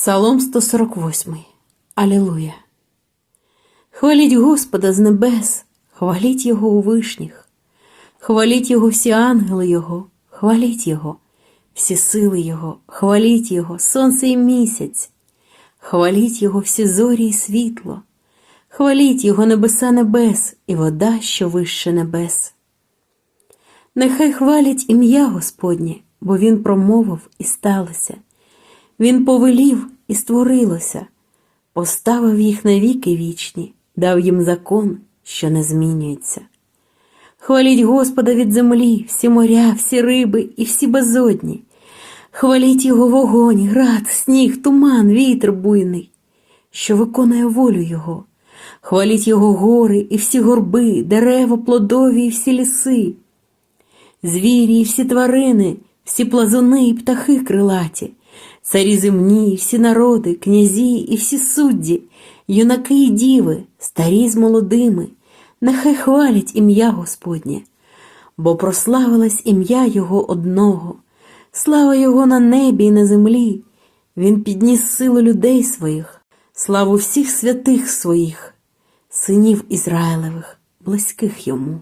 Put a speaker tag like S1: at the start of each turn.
S1: Псалом 148. Алілуя. Хваліть Господа з небес, хваліть Його у вишніх, хваліть Його всі ангели Його, хваліть Його, всі сили Його, хваліть Його, сонце і місяць, хваліть Його всі зорі і світло, хваліть Його небеса небес і вода, що вище небес. Нехай хвалять ім'я Господнє, бо Він промовив і сталося. Він повелів і створилося, поставив їх на віки вічні, дав їм закон, що не змінюється. Хваліть Господа від землі, всі моря, всі риби і всі безодні. Хваліть його вогонь, град, сніг, туман, вітер буйний, що виконує волю Його. Хваліть його гори і всі горби, дерева плодові і всі ліси, звірі і всі тварини, всі плазуни і птахи крилаті, царі земні, всі народи, князі і всі судді, юнаки і діви, старі з молодими, нехай хвалять ім'я Господнє, бо прославилось ім'я Його одного, слава Його на небі і на землі. Він підніс силу людей своїх, славу всіх святих своїх, синів Ізраїлевих, близьких йому.